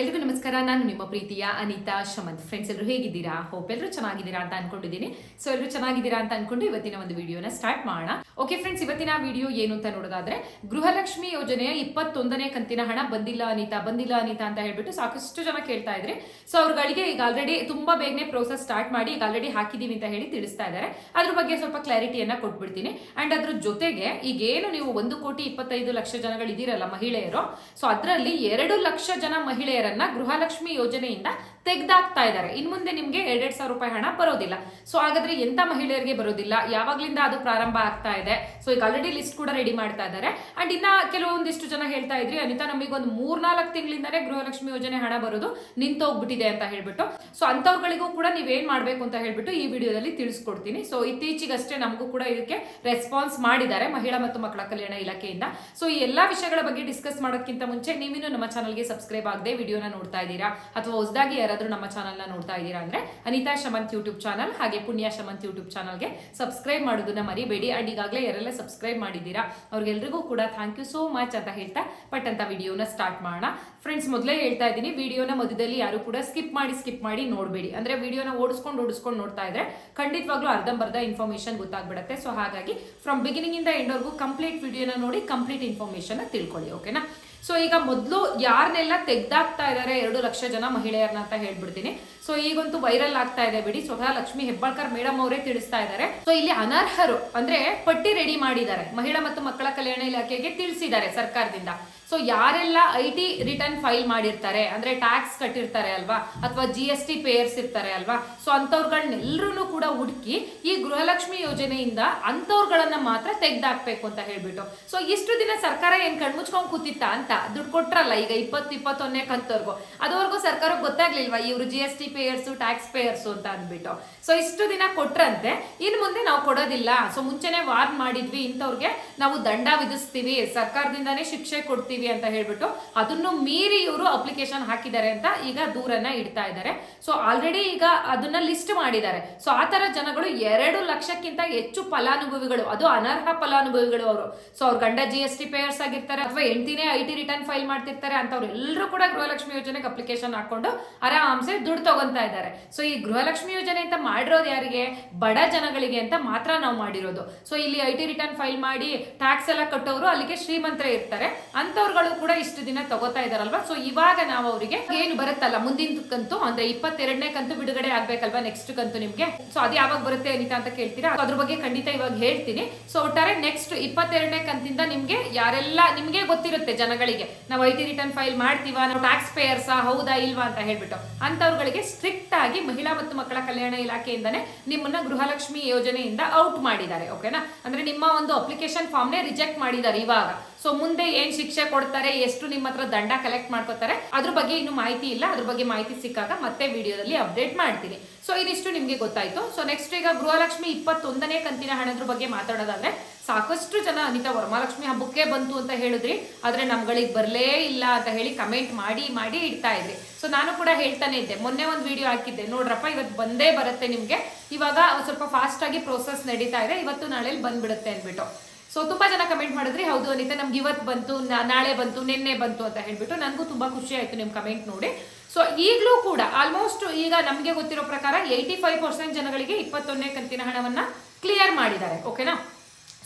ಎಲ್ರಿಗೂ ನಮಸ್ಕಾರ. ನಾನು ನಿಮ್ಮ ಪ್ರೀತಿಯ ಅನಿತಾ ಶಮಂತ್. ಫ್ರೆಂಡ್ಸ್ ಎಲ್ಲರೂ ಹೇಗಿದ್ದೀರಾ? ಹೋಪ್ ಎಲ್ಲರೂ ಚೆನ್ನಾಗಿದ್ದೀರಾ ಅಂತ ಅನ್ಕೊಂಡಿದ್ದೀನಿ. ಸೊ ಎಲ್ಲರೂ ಚೆನ್ನಾಗಿದ್ದೀರಾ ಅಂತ ಅನ್ಕೊಂಡು ಇವತ್ತಿನ ಒಂದು ವಿಡಿಯೋನ ಸ್ಟಾರ್ಟ್ ಮಾಡೋಣ. ಓಕೆ ಫ್ರೆಂಡ್ಸ್ ಇವತ್ತಿನ ವಿಡಿಯೋ ಏನು ಅಂತ ನೋಡೋದಾದ್ರೆ, ಗೃಹಲಕ್ಷ್ಮಿ ಯೋಜನೆಯ ಇಪ್ಪತ್ತೊಂದನೇ ಕಂತಿನ ಹಣ ಬಂದಿಲ್ಲ ಅನಿತಾ ಬಂದಿಲ್ಲ ಅನಿತಾ ಅಂತ ಹೇಳ್ಬಿಟ್ಟು ಸಾಕಷ್ಟು ಜನ ಕೇಳ್ತಾ ಇದ್ರಿ ಸೊ ಅವ್ರಗಳಿಗೆ ಈಗ ಆಲ್ರೆಡಿ ತುಂಬಾ ಬೇಗನೆ ಪ್ರೋಸೆಸ್ ಸ್ಟಾರ್ಟ್ ಮಾಡಿ ಈಗ ಆಲ್ರೆಡಿ ಹಾಕಿದೀವಿ ಅಂತ ಹೇಳಿ ತಿಳಿಸ್ತಾ ಇದ್ದಾರೆ. ಅದ್ರ ಬಗ್ಗೆ ಸ್ವಲ್ಪ ಕ್ಲಾರಿಟಿಯನ್ನ ಕೊಟ್ಬಿಡ್ತೀನಿ. ಅಂಡ್ ಅದ್ರ ಜೊತೆಗೆ ಈಗ ಏನು ನೀವು ಒಂದು ಕೋಟಿ ಇಪ್ಪತ್ತೈದು ಲಕ್ಷ ಜನಗಳು ಇದೀರಲ್ಲ ಮಹಿಳೆಯರು ಸೊ ಅದರಲ್ಲಿ ಎರಡು ಲಕ್ಷ ಜನ ಮಹಿಳೆಯರನ್ನ ಗೃಹಲಕ್ಷ್ಮಿ ಯೋಜನೆಯಿಂದ ತೆಗ್ದಾಕ್ತಾ ಇದ್ದಾರೆ. ಇನ್ ಮುಂದೆ ನಿಮ್ಗೆ ಎರಡೆರಡು ಸಾವಿರ ರೂಪಾಯಿ ಹಣ ಬರೋದಿಲ್ಲ. ಸೊ ಹಾಗಾದ್ರೆ ಎಂತ ಮಹಿಳೆಯರಿಗೆ ಬರೋದಿಲ್ಲ? ಯಾವಾಗ್ಲಿಂದ ಅದು ಪ್ರಾರಂಭ ಆಗ್ತಾ ಇದೆ? ಸೊ ಈಗ ಆಲ್ರೆಡಿ ಲಿಸ್ಟ್ ಕೂಡ ರೆಡಿ ಮಾಡ್ತಾ ಇದ್ದಾರೆ. ಅಂಡ್ ಇನ್ನ ಕೆಲವೊಂದಿಷ್ಟು ಜನ ಹೇಳ್ತಾ ಇದ್ರಿ, ಅನಿತಾ, ನಮಗೆ ಒಂದು ಮೂರ್ನಾಲ್ಕು ತಿಂಗಳಿಂದಾನೇ ಗೃಹಲಕ್ಷ್ಮಿ ಯೋಜನೆ ಹಣ ಬರೋದು ನಿಂತೋಗ್ಬಿಟ್ಟಿದೆ ಅಂತ ಹೇಳ್ಬಿಟ್ಟು. ಸೊ ಅಂಥವ್ರುಗಳಿಗೂ ಕೂಡ ನೀವೇನ್ ಮಾಡ್ಬೇಕು ಅಂತ ಹೇಳ್ಬಿಟ್ಟು ಈ ವಿಡಿಯೋದಲ್ಲಿ ತಿಳಿಸ್ಕೊಡ್ತೀನಿ. ಸೊ ಇತ್ತೀಚೆಗಷ್ಟೇ ನಮಗೂ ಕೂಡ ಇದಕ್ಕೆ ರೆಸ್ಪಾನ್ಸ್ ಮಾಡಿದ್ದಾರೆ ಮಹಿಳಾ ಮತ್ತು ಮಕ್ಕಳ ಕಲ್ಯಾಣ ಇಲಾಖೆಯಿಂದ. ಸೊ ಈ ಎಲ್ಲಾ ವಿಷಯಗಳ ಬಗ್ಗೆ ಡಿಸ್ಕಸ್ ಮಾಡೋದಕ್ಕಿಂತ ಮುಂಚೆ ನೀವಿನ್ನು ನಮ್ಮ ಚಾನಲ್ಗೆ ಸಬ್ಸ್ಕ್ರೈಬ್ ಆಗದೆ ವಿಡಿಯೋನ ನೋಡ್ತಾ ಇದ್ದೀರಾ? ಅಥವಾ ಹೊಸದಾಗಿ ಯಾರಾದ್ರೂ ನಮ್ಮ ಚಾನಲ್ನ ನೋಡ್ತಾ ಇದ್ದೀರಾ ಅಂದರೆ ಅನಿತಾ ಶಮಂತ್ ಯೂಟ್ಯೂಬ್ ಚಾನಲ್ ಹಾಗೆ ಪುಣ್ಯ ಶಮಂತ್ ಯೂಟ್ಯೂಬ್ ಚಾನಲ್ಗೆ ಸಬ್ಸ್ಕ್ರೈಬ್ ಮಾಡೋದನ್ನ ಮರಿಬೇಡಿ. ಆ್ಯಂಡ್ ಈಗಾಗಲೇ ಯಾರೆಲ್ಲ ಸಬ್ಸ್ಕ್ರೈಬ್ ಮಾಡಿದ್ದೀರಾ, ಅವ್ರಿಗೆಲ್ರಿಗೂ ಕೂಡ ಥ್ಯಾಂಕ್ ಯು ಸೋ ಮಚ್ ಅಂತ ಹೇಳ್ತಾ ಬಟ್ ಅಂತ ವಿಡಿಯೋನ ಸ್ಟಾರ್ಟ್ ಮಾಡೋಣ. ಫ್ರೆಂಡ್ಸ್ ಮೊದಲೇ ಹೇಳ್ತಾ ಇದ್ದೀನಿ, ವಿಡಿಯೋನ ಮಧ್ಯದಲ್ಲಿ ಯಾರು ಕೂಡ ಸ್ಕಿಪ್ ಮಾಡಿ ಸ್ಕಿಪ್ ಮಾಡಿ ನೋಡಬೇಡಿ. ಅಂದರೆ ವಿಡಿಯೋನ ಓಡಿಸ್ಕೊಂಡು ಓಡಿಸ್ಕೊಂಡು ನೋಡ್ತಾ ಇದ್ರೆ ಖಂಡಿತವಾಗ್ಲೂ ಅರ್ಧಂಬರ್ಧ ಇನ್ಫಾರ್ಮೇಶನ್ ಗೊತ್ತಾಗ್ಬಿಡುತ್ತೆ. ಸೊ ಹಾಗಾಗಿ ಫ್ರಮ್ ಬಿಗಿನಿಂಗ್ ಇಂದ ಎಂಡ್ವರೆಗೂ ಕಂಪ್ಲೀಟ್ ವಿಡಿಯೋನ ನೋಡಿ ಕಂಪ್ಲೀಟ್ ಇನ್ಫಾರ್ಮೇಶನ್ ತಿಳ್ಕೊಳ್ಳಿ ಓಕೆನಾ ಸೊ ಈಗ ಮೊದಲು ಯಾರನ್ನೆಲ್ಲ ತೆಗ್ದಾಕ್ತಾ ಇದ್ದಾರೆ ಎರಡು ಲಕ್ಷ ಜನ ಮಹಿಳೆಯರನ್ನ ಅಂತ ಹೇಳ್ಬಿಡ್ತೀನಿ. ಸೊ ಈಗಂತೂ ವೈರಲ್ ಆಗ್ತಾ ಇದೆ ಬಿಡಿ. ಸ್ವತಃ ಲಕ್ಷ್ಮಿ ಹೆಬ್ಬಾಳ್ಕರ್ ಮೇಡಮ್ ಅವರೇ ತಿಳಿಸ್ತಾ ಇದ್ದಾರೆ. ಸೊ ಇಲ್ಲಿ ಅನರ್ಹರು, ಅಂದ್ರೆ ಪಟ್ಟಿ ರೆಡಿ ಮಾಡಿದ್ದಾರೆ. ಮಹಿಳಾ ಮತ್ತು ಮಕ್ಕಳ ಕಲ್ಯಾಣ ಇಲಾಖೆಗೆ ತಿಳಿಸಿದ್ದಾರೆ ಸರ್ಕಾರದಿಂದ. ಸೊ ಯಾರೆಲ್ಲ ಐ ಟಿ ರಿಟರ್ನ್ ಫೈಲ್ ಮಾಡಿರ್ತಾರೆ, ಅಂದ್ರೆ ಟ್ಯಾಕ್ಸ್ ಕಟ್ಟಿರ್ತಾರೆ ಅಲ್ವಾ, ಅಥವಾ ಜಿ ಎಸ್ ಟಿ ಪೇಯರ್ಸ್ ಇರ್ತಾರೆ ಅಲ್ವಾ ಸೊ ಅಂತವ್ರುಗಳನ್ನೆಲ್ಲರೂ ಕೂಡ ಹುಡುಕಿ ಈ ಗೃಹಲಕ್ಷ್ಮಿ ಯೋಜನೆಯಿಂದ ಅಂತವ್ರುಗಳನ್ನ ಮಾತ್ರ ತೆಗ್ದಾಕ್ಬೇಕು ಅಂತ ಹೇಳ್ಬಿಟ್ಟು. ಸೊ ಇಷ್ಟು ದಿನ ಸರ್ಕಾರ ಏನ್ ಕಣ್ಮುಚ್ಕೊಂಡ್ ಕೂತಿತ್ತ ಅಂತ ದುಡ್ಡು ಕೊಟ್ರಲ್ಲ ಈಗ ಇಪ್ಪತ್ತು ಇಪ್ಪತ್ತೊಂದನೇ ಕಂತವ್ರಿಗೂ. ಅದುವರೆಗೂ ಸರ್ಕಾರಕ್ಕೆ ಗೊತ್ತಾಗ್ಲಿಲ್ವಾ ಇವರು G S T payers tax payers ಅಂತ ಅಂದ್ಬಿಟ್ಟು. ಸೊ ಇಷ್ಟು ದಿನ ಕೊಟ್ರಂತೆ, ಇನ್ ಮುಂದೆ ನಾವು ಕೊಡೋದಿಲ್ಲ. ಸೊ ಮುಂಚೆನೆ ವಾರ್ನ್ ಮಾಡಿದ್ವಿ, ಇಂಥವ್ರಿಗೆ ನಾವು ದಂಡ ವಿಧಿಸ್ತೀವಿ, ಸರ್ಕಾರದಿಂದಾನೇ ಶಿಕ್ಷೆ ಕೊಡ್ತೀವಿ ಅಂತ ಹೇಳ್ಬಿಟ್ಟು ಅದನ್ನು ಮೀರಿ ಇವರು ಅಪ್ಲಿಕೇಶನ್ ಹಾಕಿದ್ದಾರೆ ಅಂತ ಈಗ ದೂರನ್ನ ಇಡ್ತಾ ಇದ್ದಾರೆ. ಸೊ ಆಲ್ರೆಡಿ ಈಗ ಅದನ್ನ ಲಿಸ್ಟ್ ಮಾಡಿದ್ದಾರೆ. ಸೊ ಆ ತರ ಜನಗಳು ಎರಡು ಲಕ್ಷಕ್ಕಿಂತ ಹೆಚ್ಚು ಫಲಾನುಭವಿಗಳು, ಅದು ಅನರ್ಹ ಫಲಾನುಭವಿಗಳು ಅವರು. ಸೊ ಅವ್ರ ಗಂಡ ಜಿ ಎಸ್ ಟಿ ಪೇಯರ್ಸ್ ಆಗಿರ್ತಾರೆ, ಅಥವಾ ಹೆಂಡತಿನೇ ಐ ಟಿ ರಿಟರ್ನ್ ಫೈಲ್ ಮಾಡ್ತಿರ್ತಾರೆ ಅಂತವ್ರು ಎಲ್ಲರೂ ಕೂಡ ಗೃಹಲಕ್ಷ್ಮಿ ಯೋಜನೆಗೆ ಅಪ್ಲಿಕೇಶನ್ ಹಾಕೊಂಡು ಆರಾಮ್ಸೆ ದುಡ್ಡು ತಗೊಂತಾ ಇದ್ದಾರೆ. ಸೊ ಈ ಗೃಹಲಕ್ಷ್ಮಿ ಯೋಜನೆ ಅಂತ ಮಾಡಿರೋದು ಯಾರಿಗೆ? ಬಡ ಜನಗಳಿಗೆ ಅಂತ ಮಾತ್ರ ನಾವು ಮಾಡಿರೋದು. ಸೊ ಇಲ್ಲಿ ಐ ರಿಟರ್ನ್ ಫೈಲ್ ಮಾಡಿ ಟ್ಯಾಕ್ಸ್ ಎಲ್ಲ ಕಟ್ಟೋರು ಅಲ್ಲಿಗೆ ಶ್ರೀಮಂತರೇ ಇರ್ತಾರೆ. ಅಂತವ್ರುಗಳು ಕೂಡ ಇಷ್ಟು ದಿನ ತಗೋತಾ ಇದಾರಲ್ವಾ ಸೊ ಇವಾಗ ನಾವು ಅವರಿಗೆ ಏನು ಬರುತ್ತಲ್ಲ? ಮುಂದಿನ ಕಂತು, ಅಂದ್ರೆ ಇಪ್ಪತ್ತೆರಡನೇ ಕಂತು ಬಿಡುಗಡೆ ಆಗ್ಬೇಕಲ್ವಾ ನೆಕ್ಸ್ಟ್ ಕಂತು ನಿಮ್ಗೆ? ಸೊ ಅದು ಯಾವಾಗ ಬರುತ್ತೆ ಅನಿತಾ ಅಂತ ಕೇಳ್ತೀರಾ? ಅದ್ರ ಬಗ್ಗೆ ಖಂಡಿತ ಇವಾಗ ಹೇಳ್ತೀನಿ. ಸೊ ಒಟ್ಟಾರೆ ನೆಕ್ಸ್ಟ್ ಇಪ್ಪತ್ತೆರಡನೇ ಕಂತಿಂದ ನಿಮ್ಗೆ ಯಾರೆಲ್ಲ, ನಿಮ್ಗೆ ಗೊತ್ತಿರುತ್ತೆ ಜನಗಳಿಗೆ. ನಾವು ಐ ಟಿ ರಿಟರ್ನ್ ಫೈಲ್ ಮಾಡ್ತೀವ? ನಾವು ಟ್ಯಾಕ್ಸ್ ಪೇಯರ್ಸಾ ಹೌದಾ, ಇಲ್ವಾ ಅಂತ ಹೇಳ್ಬಿಟ್ಟು. ಅಂತವ್ರುಗಳಿಗೆ ಸ್ಟ್ರಿಕ್ಟ್ ಆಗಿ ಮಹಿಳಾ ಮತ್ತು ಮಕ್ಕಳ ಕಲ್ಯಾಣ ಇಲಾಖೆಯಿಂದನೇ ನಿಮ್ಮನ್ನ ಗೃಹಲಕ್ಷ್ಮಿ ಯೋಜನೆಯಿಂದ ಔಟ್ ಮಾಡಿದ್ದಾರೆ ಓಕೆನಾ ಅಂದ್ರೆ ನಿಮ್ಮ ಒಂದು ಅಪ್ಲಿಕೇಶನ್ ಫಾರ್ಮ್ನೇ ರಿಜೆಕ್ಟ್ ಮಾಡಿದ್ದಾರೆ ಇವಾಗ. ಸೊ ಮುಂದೆ ಏನ್ ಶಿಕ್ಷೆ ಕೊಡ್ತಾರೆ, ಎಷ್ಟು ನಿಮ್ಮ ಹತ್ರ ದಂಡ ಕಲೆಕ್ಟ್ ಮಾಡ್ಕೋತಾರೆ, ಅದ್ರ ಬಗ್ಗೆ ಇನ್ನು ಮಾಹಿತಿ ಇಲ್ಲ. ಅದ್ರ ಬಗ್ಗೆ ಮಾಹಿತಿ ಸಿಕ್ಕಾಗ ಮತ್ತೆ ವಿಡಿಯೋದಲ್ಲಿ ಅಪ್ಡೇಟ್ ಮಾಡ್ತೀನಿ. ಸೊ ಇದಿಷ್ಟು ನಿಮ್ಗೆ ಗೊತ್ತಾಯ್ತು. ಸೊ ನೆಕ್ಸ್ಟ್ ಈಗ ಗೃಹಲಕ್ಷ್ಮಿ ಇಪ್ಪತ್ತೊಂದನೇ ಕಂತಿನ ಹಣದ್ರ ಬಗ್ಗೆ ಮಾತಾಡೋದಾದ್ರೆ ಸಾಕಷ್ಟು ಜನ ಅನಿತಾ ವರಮಹಾಲಕ್ಷ್ಮಿ ಹಬ್ಬಕ್ಕೆ ಬಂತು ಅಂತ ಹೇಳಿದ್ರಿ. ಆದ್ರೆ ನಮ್ಗಳಿಗೆ ಬರಲೇ ಇಲ್ಲ ಅಂತ ಹೇಳಿ ಕಮೆಂಟ್ ಮಾಡಿ ಮಾಡಿ ಇಡ್ತಾ ಇದ್ರಿ. ಸೊ ನಾನು ಕೂಡ ಹೇಳ್ತಾನೆ ಇದ್ದೆ. ಮೊನ್ನೆ ಒಂದು ವಿಡಿಯೋ ಹಾಕಿದ್ದೆ. ನೋಡ್ರಪ್ಪ ಇವತ್ತು ಬಂದೇ ಬರುತ್ತೆ ನಿಮಗೆ. ಇವಾಗ ಸ್ವಲ್ಪ ಫಾಸ್ಟ್ ಆಗಿ ಪ್ರೋಸೆಸ್ ನಡೀತಾ ಇದೆ. ಇವತ್ತು ನಾಳೆಲಿ ಬಂದ್ಬಿಡುತ್ತೆ ಅಂದ್ಬಿಟ್ಟು. ಸೊ ತುಂಬಾ ಜನ ಕಮೆಂಟ್ ಮಾಡಿದ್ರಿ. ಹೌದು ಅನಿತಾ, ನಮ್ಗೆ ಇವತ್ತು ಬಂತು ನಾಳೆ ಬಂತು, ನಿನ್ನೆ ಬಂತು ಅಂತ ಹೇಳ್ಬಿಟ್ಟು ನನಗೂ ತುಂಬಾ ಖುಷಿ ಆಯ್ತು ನಿಮ್ಮ ಕಮೆಂಟ್ ನೋಡಿ. ಸೊ ಈಗಲೂ ಕೂಡ ಆಲ್ಮೋಸ್ಟ್ ಈಗ ನಮಗೆ ಗೊತ್ತಿರೋ ಪ್ರಕಾರ ಏಯ್ಟಿ ಫೈವ್ ಪರ್ಸೆಂಟ್ ಜನಗಳಿಗೆ ಇಪ್ಪತ್ತೊಂದನೇ ಕಂತಿನ ಹಣವನ್ನ ಕ್ಲಿಯರ್ ಮಾಡಿದ್ದಾರೆ. ಓಕೆನಾ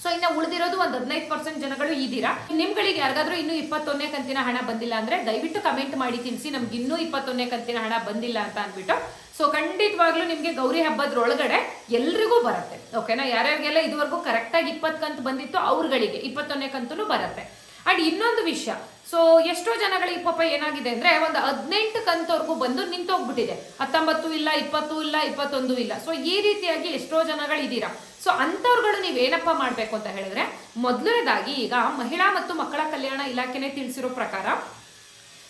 ಸೊ ಇನ್ನು ಉಳಿದಿರೋದು ಒಂದು ಹದಿನೈದು ಪರ್ಸೆಂಟ್ ಜನಗಳು ಇದ್ದೀರಾ? ನಿಮ್ಗಳಿಗೆ ಯಾರಿಗಾದ್ರೂ ಇನ್ನೂ ಇಪ್ಪತ್ತೊಂದನೇ ಕಂತಿನ ಹಣ ಬಂದಿಲ್ಲ ಅಂದ್ರೆ ದಯವಿಟ್ಟು ಕಮೆಂಟ್ ಮಾಡಿ ತಿಳಿಸಿ. ನಮ್ಗೆ ಇನ್ನೂ ಇಪ್ಪತ್ತೊಂದನೇ ಕಂತಿನ ಹಣ ಬಂದಿಲ್ಲ ಅಂತ ಅಂದ್ಬಿಟ್ಟು. ಸೊ ಖಂಡಿತವಾಗ್ಲೂ ನಿಮ್ಗೆ ಗೌರಿ ಹಬ್ಬದ್ರೊಳಗಡೆ ಎಲ್ರಿಗೂ ಬರುತ್ತೆ. ಓಕೆನಾ ಯಾರ್ಯಾರಿಗೆಲ್ಲ ಇದುವರೆಗೂ ಕರೆಕ್ಟಾಗಿ ಇಪ್ಪತ್ತು ಕಂತು ಬಂದಿತ್ತು ಅವ್ರಗಳಿಗೆ ಇಪ್ಪತ್ತೊಂದನೇ ಕಂತು ಬರುತ್ತೆ. ಅಂಡ್ ಇನ್ನೊಂದು ವಿಷಯ ಸೊ ಎಷ್ಟೋ ಜನಗಳಿಗೆ ಪಾಪ ಏನಾಗಿದೆ ಅಂದ್ರೆ ಒಂದು ಹದಿನೆಂಟು ಕಂತವರೆಗೂ ಬಂದು ನಿಂತೋಗ್ಬಿಟ್ಟಿದೆ. ಹತ್ತೊಂಬತ್ತು ಇಲ್ಲ, ಇಪ್ಪತ್ತು ಇಲ್ಲ, ಇಪ್ಪತ್ತೊಂದು ಇಲ್ಲ. ಸೊ ಈ ರೀತಿಯಾಗಿ ಎಷ್ಟೋ ಜನಗಳಿದ್ದೀರಾ. ಸೊ ಅಂಥವ್ರುಗಳು ಏನಪ್ಪ ಮಾಡಬೇಕು ಅಂತ ಹೇಳಿದ್ರೆ, ಮೊದಲನೇದಾಗಿ ಈಗ ಮಹಿಳಾ ಮತ್ತು ಮಕ್ಕಳ ಕಲ್ಯಾಣ ಇಲಾಖೆನೇ ತಿಳಿಸಿರೋ ಪ್ರಕಾರ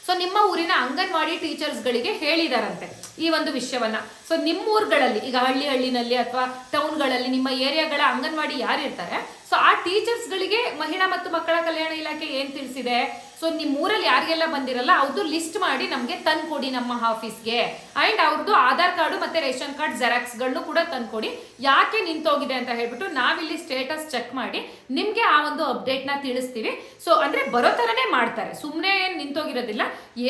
ಸೊ ನಿಮ್ಮ ಊರಿನ ಅಂಗನವಾಡಿ ಟೀಚರ್ಸ್ಗಳಿಗೆ ಹೇಳಿದಾರಂತೆ ಈ ಒಂದು ವಿಷಯವನ್ನ. ಸೊ ನಿಮ್ಮ ಊರುಗಳಲ್ಲಿ ಈಗ ಹಳ್ಳಿ ಹಳ್ಳಿನಲ್ಲಿ ಅಥವಾ ಟೌನ್ಗಳಲ್ಲಿ ನಿಮ್ಮ ಏರಿಯಾಗಳ ಅಂಗನವಾಡಿ ಯಾರು ಇರ್ತಾರೆ? ಸೊ ಆ ಟೀಚರ್ಸ್ಗಳಿಗೆ ಮಹಿಳಾ ಮತ್ತು ಮಕ್ಕಳ ಕಲ್ಯಾಣ ಇಲಾಖೆ ಏನ್ ತಿಳಿಸಿದೆ? ಸೊ ನಿಮ್ಮ ಊರಲ್ಲಿ ಯಾರಿಗೆಲ್ಲ ಬಂದಿರಲ್ಲ ಅವ್ರದ್ದು ಲಿಸ್ಟ್ ಮಾಡಿ ನಮಗೆ ತಂದ್ಕೊಡಿ ನಮ್ಮ ಆಫೀಸ್ಗೆ. ಅಂಡ್ ಅವ್ರದ್ದು ಆಧಾರ್ ಕಾರ್ಡು ಮತ್ತೆ ರೇಷನ್ ಕಾರ್ಡ್ ಜೆರಾಕ್ಸ್ಗಳನ್ನು ಕೂಡ ತಂದ್ಕೊಡಿ. ಯಾಕೆ ನಿಂತೋಗಿದೆ ಅಂತ ಹೇಳ್ಬಿಟ್ಟು ನಾವಿಲ್ಲಿ ಸ್ಟೇಟಸ್ ಚೆಕ್ ಮಾಡಿ ನಿಮಗೆ ಆ ಒಂದು ಅಪ್ಡೇಟ್ನ ತಿಳಿಸ್ತೀವಿ. ಸೊ ಅಂದ್ರೆ ಬರೋ ತರನೇ ಮಾಡ್ತಾರೆ. ಸುಮ್ಮನೆ ಏನು ನಿಂತೋಗಿರೋದಿಲ್ಲ.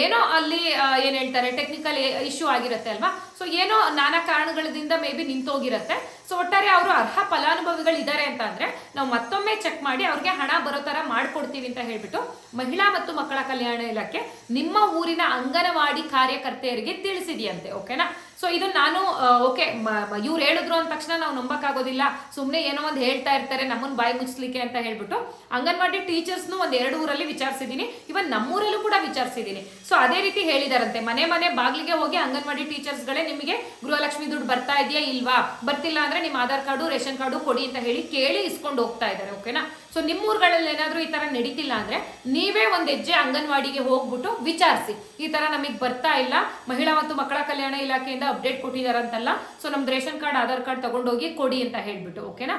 ಏನೋ ಅಲ್ಲಿ ಏನ್ ಹೇಳ್ತಾರೆ ಟೆಕ್ನಿಕಲ್ ಇಶ್ಯೂ ಆಗಿರುತ್ತೆ ಅಲ್ವಾ? ಸೊ ಏನೋ ನಾನಾ ಕಾರಣಗಳಿಂದ ಮೇ ಬಿ ನಿಂತೋಗಿರುತ್ತೆ. ಸೊ ಒಟ್ಟಾರೆ ಅವರು ಅರ್ಹ ಫಲಾನುಭವಿಗಳು ಇದ್ದಾರೆ ಅಂತ ಅಂದ್ರೆ ನಾವು ಮತ್ತೊಮ್ಮೆ ಚೆಕ್ ಮಾಡಿ ಅವ್ರಿಗೆ ಹಣ ಬರೋ ತರ ಮಾಡ್ಕೊಡ್ತೀವಿ ಅಂತ ಹೇಳ್ಬಿಟ್ಟು ಮಹಿಳಾ ಮತ್ತು ಮಕ್ಕಳ ಕಲ್ಯಾಣ ಇಲಾಖೆ ನಿಮ್ಮ ಊರಿನ ಅಂಗನವಾಡಿ ಕಾರ್ಯಕರ್ತೆಯರಿಗೆ ತಿಳಿಸಿದೆಯಂತೆ ಓಕೆನಾ ಸೊ ಇದು ನಾನು ಓಕೆ ಇವ್ರು ಹೇಳಿದ್ರು ಅಂದ ತಕ್ಷಣ ನಾವು ನಂಬಕ್ಕಾಗೋದಿಲ್ಲ. ಸುಮ್ಮನೆ ಏನೋ ಒಂದು ಹೇಳ್ತಾ ಇರ್ತಾರೆ ನಮ್ಮನ್ನ ಬಾಯಿ ಮುಚ್ಚಲಿಕ್ಕೆ ಅಂತ ಹೇಳ್ಬಿಟ್ಟು ಅಂಗನವಾಡಿ ಟೀಚರ್ಸ್ನು ಒಂದ್ ಎರಡು ಊರಲ್ಲಿ ವಿಚಾರಿಸಿದೀನಿ ಇವನ್ ನಮ್ಮೂರಲ್ಲೂ ಕೂಡ ವಿಚಾರಿಸಿದೀನಿ. ಸೊ ಅದೇ ರೀತಿ ಹೇಳಿದಾರಂತೆ, ಮನೆ ಮನೆ ಬಾಗಿಲಿಗೆ ಹೋಗಿ ಅಂಗನವಾಡಿ ಟೀಚರ್ಸ್ಗಳೇ ನಿಮಗೆ ಗೃಹಲಕ್ಷ್ಮಿ ದುಡ್ಡು ಬರ್ತಾ ಇದೆಯಾ ಇಲ್ವಾ? ಬರ್ತಿಲ್ಲ ಅಂದ್ರೆ ನಿಮ್ಮ ಆಧಾರ್ ಕಾರ್ಡು, ರೇಷನ್ ಕಾರ್ಡು ಕೊಡಿ ಅಂತ ಹೇಳಿ ಕೇಳಿ ಇಸ್ಕೊಂಡು ಹೋಗ್ತಾ ಇದ್ದಾರೆ ಓಕೆನಾ ಸೊ ನಿಮ್ಮ ಊರುಗಳಲ್ಲಿ ಏನಾದರೂ ಈ ತರ ನಡೀತಿಲ್ಲ ಅಂದ್ರೆ ನೀವೇ ಒಂದು ಹೆಜ್ಜೆ ಅಂಗನವಾಡಿಗೆ ಹೋಗ್ಬಿಟ್ಟು ವಿಚಾರಿಸಿ. ಈ ತರ ನಮಗೆ ಬರ್ತಾ ಇಲ್ಲ. ಮಹಿಳಾ ಮತ್ತು ಮಕ್ಕಳ ಕಲ್ಯಾಣ ಇಲಾಖೆಯಿಂದ ಅಪ್ಡೇಟ್ ಕೊಟ್ಟಿದಾರಂತಲ್ಲ ಸೊ ನಮ್ದು ರೇಷನ್ ಕಾರ್ಡ್, ಆಧಾರ್ ಕಾರ್ಡ್ ತಗೊಂಡೋಗಿ ಕೊಡಿ ಅಂತ ಹೇಳ್ಬಿಟ್ಟು ಓಕೆನಾ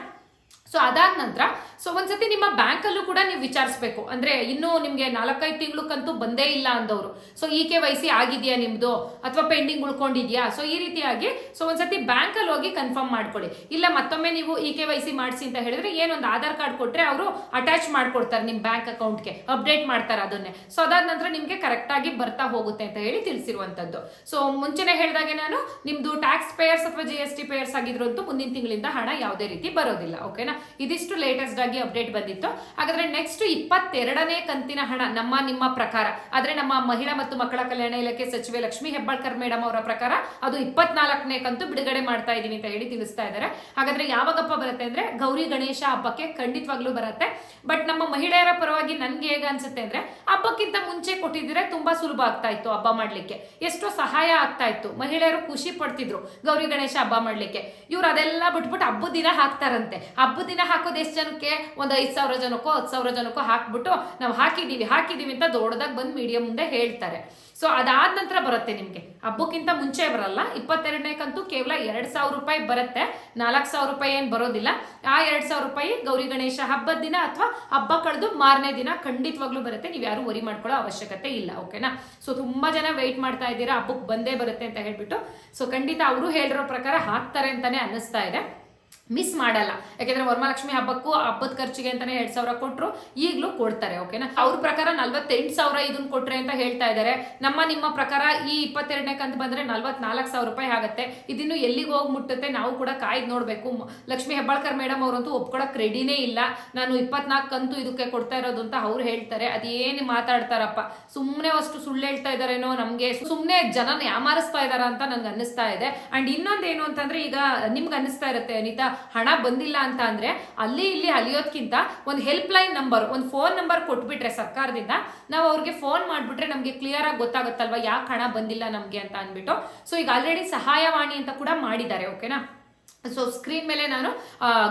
ಸೊ ಅದಾದ ನಂತರ ಸೊ ಒಂದ್ಸತಿ ನಿಮ್ಮ ಬ್ಯಾಂಕಲ್ಲೂ ಕೂಡ ನೀವು ವಿಚಾರಿಸ್ಬೇಕು. ಅಂದ್ರೆ ಇನ್ನು ನಿಮ್ಗೆ ನಾಲ್ಕೈದು ತಿಂಗಳಕ್ಕಂತೂ ಬಂದೇ ಇಲ್ಲ ಅಂದವರು. ಸೊ ಈ ಕೆ ವೈ ಸಿ ಆಗಿದೆಯಾ ನಿಮ್ದು? ಅಥವಾ ಪೆಂಡಿಂಗ್ ಉಳ್ಕೊಂಡಿದ್ಯಾ? ಸೊ ಈ ರೀತಿಯಾಗಿ ಸೊ ಒಂದ್ಸತಿ ಬ್ಯಾಂಕಲ್ಲಿ ಹೋಗಿ ಕನ್ಫರ್ಮ್ ಮಾಡ್ಕೊಳ್ಳಿ. ಇಲ್ಲ, ಮತ್ತೊಮ್ಮೆ ನೀವು ಇ ಕೆ ವೈ ಸಿ ಮಾಡಿಸಿ ಅಂತ ಹೇಳಿದ್ರೆ ಏನೊಂದು ಆಧಾರ್ ಕಾರ್ಡ್ ಕೊಟ್ಟರೆ ಅವರು ಅಟ್ಯಾಚ್ ಮಾಡ್ಕೊಡ್ತಾರೆ ನಿಮ್ಮ ಬ್ಯಾಂಕ್ ಅಕೌಂಟ್ಗೆ, ಅಪ್ಡೇಟ್ ಮಾಡ್ತಾರೆ ಅದನ್ನೇ. ಸೊ ಅದಾದ ನಂತರ ನಿಮಗೆ ಕರೆಕ್ಟಾಗಿ ಬರ್ತಾ ಹೋಗುತ್ತೆ ಅಂತ ಹೇಳಿ ತಿಳಿಸಿರುವಂಥದ್ದು. ಸೊ ಮುಂಚೆನೆ ಹೇಳಿದಾಗೆ ನಾನು ನಿಮ್ಮದು ಟ್ಯಾಕ್ಸ್ ಪೇಯರ್ಸ್ ಅಥವಾ ಜಿ ಎಸ್ ಟಿ ಪೇಯರ್ಸ್ ಆಗಿದ್ರು ಅಂತೂ ಮುಂದಿನ ತಿಂಗಳಿಂದ ಹಣ ಯಾವುದೇ ರೀತಿ ಬರೋದಿಲ್ಲ ಓಕೆನಾ ಇದಿಷ್ಟು ಲೇಟೆಸ್ಟ್ ಆಗಿ ಅಪ್ಡೇಟ್ ಬಂದಿತ್ತು. ಹಾಗಾದ್ರೆ ನೆಕ್ಸ್ಟ್ ಇಪ್ಪತ್ತೆರಡನೇ ಕಂತಿನ ಹಣ ನಮ್ಮ ನಿಮ್ಮ ಪ್ರಕಾರ, ಆದ್ರೆ ನಮ್ಮ ಮಹಿಳಾ ಮತ್ತು ಮಕ್ಕಳ ಕಲ್ಯಾಣ ಇಲಾಖೆ ಸಚಿವೆ ಲಕ್ಷ್ಮಿ ಹೆಬ್ಬಾಳ್ಕರ್ ಮೇಡಮ್ ಅವರ ಪ್ರಕಾರ ಅದು ಇಪ್ಪತ್ನಾಲ್ಕನೇ ಕಂತು ಬಿಡುಗಡೆ ಮಾಡ್ತಾ ಇದೀವಿ ಅಂತ ಹೇಳಿ ತಿಳಿಸ್ತಾ ಇದ್ದಾರೆ. ಹಾಗಾದ್ರೆ ಯಾವಾಗಪ್ಪ ಬರುತ್ತೆ ಅಂದ್ರೆ ಗೌರಿ ಗಣೇಶ ಹಬ್ಬಕ್ಕೆ ಖಂಡಿತವಾಗ್ಲೂ ಬರುತ್ತೆ. ಬಟ್ ನಮ್ಮ ಮಹಿಳೆಯರ ಪರವಾಗಿ ನನ್ಗೆ ಹೇಗೆ ಅನ್ಸುತ್ತೆ ಅಂದ್ರೆ ಹಬ್ಬಕ್ಕಿಂತ ಮುಂಚೆ ಕೊಟ್ಟಿದ್ರೆ ತುಂಬಾ ಸುಲಭ ಆಗ್ತಾ ಇತ್ತು ಹಬ್ಬ ಮಾಡ್ಲಿಕ್ಕೆ. ಎಷ್ಟೋ ಸಹಾಯ ಆಗ್ತಾ ಇತ್ತು. ಮಹಿಳೆಯರು ಖುಷಿ ಪಡ್ತಿದ್ರು ಗೌರಿ ಗಣೇಶ ಹಬ್ಬ ಮಾಡ್ಲಿಕ್ಕೆ. ಇವ್ರು ಅದೆಲ್ಲ ಬಿಟ್ಬಿಟ್ಟು ಹಬ್ಬದ ದಿನ ಹಾಕ್ತಾರಂತೆ. ಹಬ್ಬದ ದಿನ ಹಾಕೋದು ಎಷ್ಟು ಜನಕ್ಕೆ? ಒಂದು ಐದು ಸಾವಿರ ಜನಕ್ಕೋ, ಹತ್ತು ಸಾವಿರ ಜನಕ್ಕೋ ಹಾಕ್ಬಿಟ್ಟು ನಾವು ಹಾಕಿದ್ದೀವಿ ಹಾಕಿದ್ದೀವಿ ಅಂತ ದೊಡ್ಡದಾಗಿ ಬಂದು ಮೀಡಿಯಾ ಮುಂದೆ ಹೇಳ್ತಾರೆ. ಸೊ ಅದಾದ ನಂತರ ಬರುತ್ತೆ ನಿಮಗೆ. ಹಬ್ಬಕ್ಕಿಂತ ಮುಂಚೆ ಬರಲ್ಲ. ಇಪ್ಪತ್ತೆರಡನೇ ಕಂತು ಕೇವಲ ಎರಡು ಸಾವಿರ ರೂಪಾಯಿ ಬರುತ್ತೆ. ನಾಲ್ಕು ಸಾವಿರ ರೂಪಾಯಿ ಏನು ಬರೋದಿಲ್ಲ. ಆ ಎರಡು ಸಾವಿರ ರೂಪಾಯಿ ಗೌರಿ ಗಣೇಶ ಹಬ್ಬದ ದಿನ ಅಥವಾ ಹಬ್ಬ ಕಳೆದು ಮಾರನೇ ದಿನ ಖಂಡಿತವಾಗ್ಲೂ ಬರುತ್ತೆ. ನೀವು ಯಾರು ವರಿ ಮಾಡ್ಕೊಳ್ಳೋ ಅವಶ್ಯಕತೆ ಇಲ್ಲ, ಓಕೆನಾ? ಸೊ ತುಂಬ ಜನ ವೆಯ್ಟ್ ಮಾಡ್ತಾ ಇದ್ದೀರಾ ಹಬ್ಬಕ್ಕೆ ಬಂದೇ ಬರುತ್ತೆ ಅಂತ ಹೇಳ್ಬಿಟ್ಟು. ಸೊ ಖಂಡಿತ ಅವರು ಹೇಳಿರೋ ಪ್ರಕಾರ ಹಾಕ್ತಾರೆ ಅಂತಾನೆ ಅನ್ನಿಸ್ತಾ ಇದೆ. ಮಿಸ್ ಮಾಡಲ್ಲ. ಯಾಕೆಂದ್ರೆ ವರಮಹಾಲಕ್ಷ್ಮಿ ಹಬ್ಬಕ್ಕೂ ಹಬ್ಬದ ಖರ್ಚಿಗೆ ಅಂತಾನೆ ಎರಡ್ ಸಾವಿರ ಕೊಟ್ಟರು ಈಗಲೂ ಕೊಡ್ತಾರೆ ಓಕೆನಾ ಅವ್ರ ಪ್ರಕಾರ ನಲ್ವತ್ತೆಂಟು ಸಾವಿರ ಇದನ್ನ ಕೊಟ್ರೆ ಅಂತ ಹೇಳ್ತಾ ಇದ್ದಾರೆ ನಮ್ಮ ನಿಮ್ಮ ಪ್ರಕಾರ ಈ ಇಪ್ಪತ್ತೆರಡನೇ ಕಂತು ಬಂದ್ರೆ ನಲ್ವತ್ನಾಲ್ಕು ಸಾವಿರ ರೂಪಾಯಿ ಆಗುತ್ತೆ. ಇದನ್ನು ಎಲ್ಲಿಗೆ ಹೋಗಿ ಮುಟ್ಟುತ್ತೆ ನಾವು ಕೂಡ ಕಾಯ್ದು ನೋಡಬೇಕು. ಲಕ್ಷ್ಮಿ ಹೆಬ್ಬಾಳ್ಕರ್ ಮೇಡಮ್ ಅವರಂತೂ ಒಪ್ಕೊಳಕ್ ರೆಡಿನೇ ಇಲ್ಲ. ನಾನು ಇಪ್ಪತ್ನಾಲ್ಕು ಕಂತು ಇದಕ್ಕೆ ಕೊಡ್ತಾ ಇರೋದು ಅಂತ ಅವ್ರು ಹೇಳ್ತಾರೆ. ಅದೇನು ಮಾತಾಡ್ತಾರಪ್ಪ? ಸುಮ್ಮನೆ ಅಷ್ಟು ಸುಳ್ಳು ಹೇಳ್ತಾ ಇದಾರೇನೋ ನಮಗೆ? ಸುಮ್ಮನೆ ಜನನ ಯಾಮಾರಿಸ್ತಾ ಇದಾರ ಅಂತ ನನ್ಗೆ ಅನ್ನಿಸ್ತಾ ಇದೆ. ಅಂಡ್ ಇನ್ನೊಂದೇನು ಅಂತಂದ್ರೆ ಈಗ ನಿಮ್ಗೆ ಅನ್ನಿಸ್ತಾ ಇರುತ್ತೆ ಅನಿತಾ ಹಣ ಬಂದಿಲ್ಲ ಅಂತ ಅಂದ್ರೆ ಅಲ್ಲಿ ಇಲ್ಲಿ ಅಲಿಯೋದ್ಕಿಂತ ಒಂದು ಹೆಲ್ಪ್ ಲೈನ್ ನಂಬರ್ ಒಂದು ಫೋನ್ ನಂಬರ್ ಕೊಟ್ಬಿಟ್ರೆ ಸರ್ಕಾರದಿಂದ, ನಾವು ಅವ್ರಿಗೆ ಫೋನ್ ಮಾಡ್ಬಿಟ್ರೆ ನಮಗೆ ಕ್ಲಿಯರ್ ಆಗಿ ಗೊತ್ತಾಗುತ್ತಲ್ವಾ ಯಾಕೆ ಹಣ ಬಂದಿಲ್ಲ ನಮಗೆ ಅಂತ ಅಂದ್ಬಿಟ್ಟು. ಸೊ ಈಗ ಆಲ್ರೆಡಿ ಸಹಾಯವಾಣಿ ಅಂತ ಕೂಡ ಮಾಡಿದ್ದಾರೆ ಓಕೆನಾ ಸೊ ಸ್ಕ್ರೀನ್ ಮೇಲೆ ನಾನು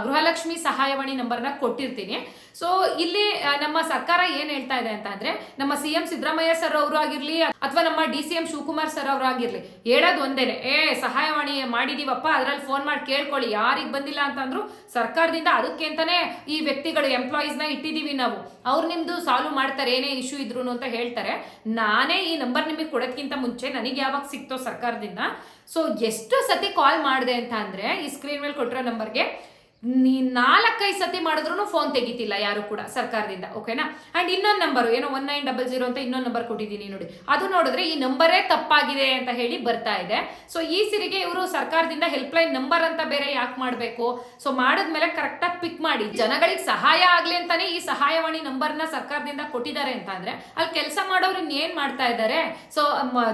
ಗೃಹಲಕ್ಷ್ಮಿ ಸಹಾಯವಾಣಿ ನಂಬರ್ನ ಕೊಟ್ಟಿರ್ತೀನಿ. ಸೊ ಇಲ್ಲಿ ನಮ್ಮ ಸರ್ಕಾರ ಏನ್ ಹೇಳ್ತಾ ಇದೆ ಅಂತ ಅಂದ್ರೆ, ನಮ್ಮ ಸಿ ಎಂ ಸಿದ್ದರಾಮಯ್ಯ ಸರ್ ಅವರು ಆಗಿರ್ಲಿ, ಅಥವಾ ನಮ್ಮ D C M Shivakumar sir ಅವರು ಆಗಿರ್ಲಿ, ಹೇಳೋದು ಒಂದೇನೆ, ಏ, ಸಹಾಯವಾಣಿ ಮಾಡಿದೀವಪ್ಪ, ಅದ್ರಲ್ಲಿ ಫೋನ್ ಮಾಡಿ ಕೇಳ್ಕೊಳ್ಳಿ, ಯಾರಿಗೆ ಬಂದಿಲ್ಲ ಅಂತಂದ್ರು ಸರ್ಕಾರದಿಂದ ಅದಕ್ಕೆ ಅಂತಾನೆ ಈ ವ್ಯಕ್ತಿಗಳು ನ ಇಟ್ಟಿದೀವಿ ನಾವು. ಅವ್ರು ನಿಮ್ದು ಸಾಲ್ವ್ ಮಾಡ್ತಾರೆ, ಏನೇ ಇಶ್ಯೂ ಇದ್ರು ಅಂತ ಹೇಳ್ತಾರೆ. ನಾನೇ ಈ ನಂಬರ್ ನಿಮಗೆ ಕೊಡೋದ್ಕಿಂತ ಮುಂಚೆ, ನನಗೆ ಯಾವಾಗ ಸಿಕ್ತೋ ಸರ್ಕಾರದಿಂದ ಸೊ ಎಷ್ಟು ಸತಿ ಕಾಲ್ ಮಾಡಿದೆ ಅಂತ ಅಂದ್ರೆ ಈ ಸ್ಕ್ರೀನ್ ಮೇಲೆ ಕೊಟ್ಟಿರೋ ನಂಬರ್ಗೆ ನೀ ನಾಲ್ಕೈದು ಸತಿ ಮಾಡಿದ್ರು ಫೋನ್ ತೆಗಿತಿಲ್ಲ ಯಾರು ಕೂಡ ಸರ್ಕಾರದಿಂದ ಓಕೆನಾ ಅಂಡ್ ಇನ್ನೊಂದು ನಂಬರ್ ಏನೋ ಒನ್ ನೈನ್ ಡಬಲ್ ಜೀರೋ ಅಂತ ಇನ್ನೊಂದು ನಂಬರ್ ಕೊಟ್ಟಿದ್ದೀನಿ ನೋಡಿ. ಅದು ನೋಡಿದ್ರೆ ಈ ನಂಬರೇ ತಪ್ಪಾಗಿದೆ ಅಂತ ಹೇಳಿ ಬರ್ತಾ ಇದೆ. ಸೊ ಈ ಸಿರಿಗೆ ಇವರು ಸರ್ಕಾರದಿಂದ ಹೆಲ್ಪ್ ಲೈನ್ ನಂಬರ್ ಅಂತ ಬೇರೆ ಯಾಕೆ ಮಾಡಬೇಕು? ಸೊ ಮಾಡಿದ್ಮೇಲೆ ಕರೆಕ್ಟಾಗಿ ಪಿಕ್ ಮಾಡಿ. ಜನಗಳಿಗೆ ಸಹಾಯ ಆಗಲಿ ಅಂತಾನೆ ಈ ಸಹಾಯವಾಣಿ ನಂಬರ್ನ ಸರ್ಕಾರದಿಂದ ಕೊಟ್ಟಿದ್ದಾರೆ ಅಂತ ಅಂದ್ರೆ, ಅಲ್ಲಿ ಕೆಲಸ ಮಾಡೋರು ಇನ್ನೇನ್ ಮಾಡ್ತಾ ಇದ್ದಾರೆ? ಸೊ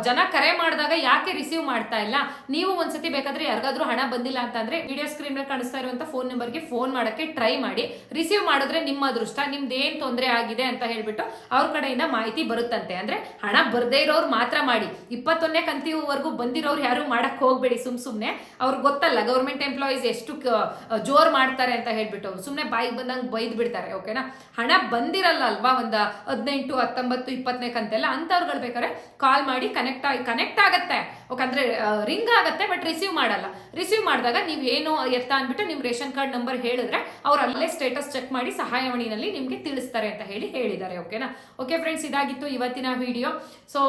ಜನ ಕರೆ ಮಾಡಿದಾಗ ಯಾಕೆ ರಿಸೀವ್ ಮಾಡ್ತಾ ಇಲ್ಲ? ನೀವು ಒಂದ್ಸತಿ ಬೇಕಾದ್ರೆ ಯಾರಿಗಾದ್ರೂ ಹಣ ಬಂದಿಲ್ಲ ಅಂತಂದ್ರೆ ವಿಡಿಯೋ ಸ್ಕ್ರೀನ್ ಮೇಲೆ ಕಾಣಿಸ್ತಾ ಇರುವಂತ ಫೋನ್ ನಂಬರ್ಗೆ ಫೋನ್ ಮಾಡಕ್ಕೆ ಟ್ರೈ ಮಾಡಿ. ರಿಸೀವ್ ಮಾಡಿದ್ರೆ ನಿಮ್ಮ ಅದೃಷ್ಟ, ನಿಮ್ದು ಏನು ತೊಂದರೆ ಆಗಿದೆ ಅಂತ ಹೇಳ್ಬಿಟ್ಟು ಅವ್ರ ಕಡೆಯಿಂದ ಮಾಹಿತಿ ಬರುತ್ತಂತೆ. ಅಂದ್ರೆ ಹಣ ಬರ್ದೇ ಇರೋರು ಮಾತ್ರ ಮಾಡಿ. ಇಪ್ಪತ್ತೊಂದನೇ ಕಂತಿವರೆಗೂ ಬಂದಿರೋರು ಯಾರು ಮಾಡಕ್ ಹೋಗ್ಬೇಡಿ, ಸುಮ್ ಸುಮ್ನೆ. ಅವ್ರಿಗೆ ಗೊತ್ತಲ್ಲ ಗೌರ್ಮೆಂಟ್ ಎಂಪ್ಲಾಯೀಸ್ ಎಷ್ಟು ಜೋರ್ ಮಾಡ್ತಾರೆ ಅಂತ ಹೇಳ್ಬಿಟ್ಟು ಸುಮ್ನೆ ಬಾಯಿಗೆ ಬಂದಂಗೆ ಬೈದ್ ಬಿಡ್ತಾರೆ ಓಕೆನಾ ಹಣ ಬಂದಿರಲ್ಲ ಅಲ್ವಾ ಒಂದು ಹದಿನೆಂಟು, ಹತ್ತೊಂಬತ್ತು ಇಪ್ಪತ್ತನೇ ಕಂತೆಲ್ಲ? ಅಂತವ್ರುಗಳು ಬೇಕಾದ್ರೆ ಕಾಲ್ ಮಾಡಿ ಕನೆಕ್ಟ್ ಆಗಿ ಕನೆಕ್ಟ್ ಆಗತ್ತೆ. ಓಕೆ ಅಂದ್ರೆ ರಿಂಗ್ ಆಗುತ್ತೆ ಬಟ್ ರಿಸೀವ್ ಮಾಡಲ್ಲ. ರಿಸೀವ್ ಮಾಡಿದಾಗ ನೀವು ಏನು ಎತ್ತ ಅಂದ್ಬಿಟ್ಟು ನಿಮ್ಮ ರೇಷನ್ ಕಾರ್ಡ್ ಕಾರ್ಡ್ ನಂಬರ್ ಹೇಳಿದ್ರೆ ಅವ್ರು ಅಲ್ಲೇ ಸ್ಟೇಟಸ್ ಚೆಕ್ ಮಾಡಿ ಸಹಾಯವಾಣಿನಲ್ಲಿ ನಿಮಗೆ ತಿಳಿಸ್ತಾರೆ ಅಂತ ಹೇಳಿ ಹೇಳಿದ್ದಾರೆ ಓಕೆನಾ ಓಕೆ ಫ್ರೆಂಡ್ಸ್ ಇದಾಗಿತ್ತು ಇವತ್ತಿನ ವಿಡಿಯೋ ಸೊ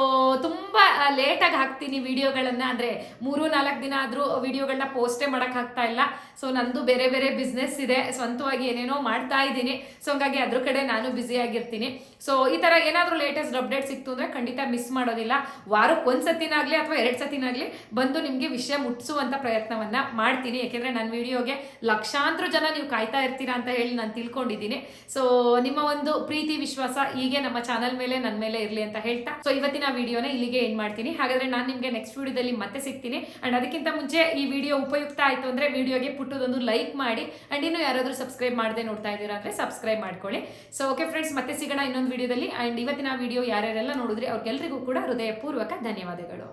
ತುಂಬಾ ಲೇಟಾಗಿ ಹಾಕ್ತೀನಿ ವಿಡಿಯೋಗಳನ್ನ ಅಂದ್ರೆ ಮೂರು, ನಾಲ್ಕು ದಿನ ಆದ್ರೂ ವಿಡಿಯೋಗಳನ್ನ ಪೋಸ್ಟೇ ಮಾಡಕ್ ಆಗ್ತಾ ಇಲ್ಲ. ಸೊ ನಂದು ಬೇರೆ ಬೇರೆ ಬಿಸ್ನೆಸ್ ಇದೆ. ಸ್ವಂತವಾಗಿ ಏನೇನೋ ಮಾಡ್ತಾ ಇದ್ದೀನಿ. ಸೊ ಹಂಗಾಗಿ ಅದ್ರ ಕಡೆ ನಾನು ಬ್ಯುಸಿ ಆಗಿರ್ತೀನಿ. ಸೊ ಈ ತರ ಏನಾದರೂ ಲೇಟೆಸ್ಟ್ ಅಪ್ಡೇಟ್ ಸಿಕ್ತು ಅಂದ್ರೆ ಖಂಡಿತ ಮಿಸ್ ಮಾಡೋದಿಲ್ಲ. ವಾರಕ್ಕೆ ಒಂದ್ ಸತಿನಾಗಲಿ ಅಥವಾ ಎರಡ್ ಸತಿನಾಗ್ಲಿ ಬಂದು ನಿಮಗೆ ವಿಷಯ ಮುಟ್ಸುವಂತ ಪ್ರಯತ್ನವನ್ನ ಮಾಡ್ತೀನಿ. ಯಾಕೆಂದ್ರೆ ನನ್ನ ವಿಡಿಯೋಗೆ ಲಕ್ಷಾಂತರ ಜನ ನೀವು ಕಾಯ್ತಾ ಇರ್ತೀರಾ ಅಂತ ಹೇಳಿ ನಾನು ತಿಳ್ಕೊಂಡಿದ್ದೀನಿ. ಸೊ ನಿಮ್ಮ ಒಂದು ಪ್ರೀತಿ, ವಿಶ್ವಾಸ ಹೀಗೆ ನಮ್ಮ ಚಾನಲ್ ಮೇಲೆ ನನ್ನ ಮೇಲೆ ಇರಲಿ ಅಂತ ಹೇಳ್ತಾ. ಸೊ ಇವತ್ತಿನ ವಿಡಿಯೋನ ಇಲ್ಲಿಗೆ ಎಂಡ್ ಮಾಡ್ತೀನಿ. ಹಾಗಾದ್ರೆ ನಾನು ನಿಮಗೆ ನೆಕ್ಸ್ಟ್ ವಿಡಿಯೋದಲ್ಲಿ ಮತ್ತೆ ಸಿಗ್ತೀನಿ. ಅಂಡ್ ಅದಕ್ಕಿಂತ ಮುಂಚೆ ಈ ವಿಡಿಯೋ ಉಪಯುಕ್ತ ಆಯ್ತು ಅಂದ್ರೆ ವಿಡಿಯೋಗೆ ಪುಟ್ಟದೊಂದು ಲೈಕ್ ಮಾಡಿ. ಅಂಡ್ ಇನ್ನು ಯಾರಾದರೂ ಸಬ್ಸ್ಕ್ರೈಬ್ ಮಾಡದೆ ನೋಡ್ತಾ ಇದ್ದೀರಾ ಅಂದ್ರೆ ಸಬ್ಸ್ಕ್ರೈಬ್ ಮಾಡ್ಕೊಳ್ಳಿ. ಸೊ ಓಕೆ ಫ್ರೆಂಡ್ಸ್ ಮತ್ತೆ ಸಿಗೋಣ ಇನ್ನೊಂದು ವಿಡಿಯೋದಲ್ಲಿ. ಅಂಡ್ ಇವತ್ತಿನ ವಿಡಿಯೋ ಯಾರ್ಯಾರೆಲ್ಲ ನೋಡಿದ್ರೆ ಅವ್ರಿಗೆಲ್ರಿಗೂ ಕೂಡ ಹೃದಯಪೂರ್ವಕ ಧನ್ಯವಾದಗಳು.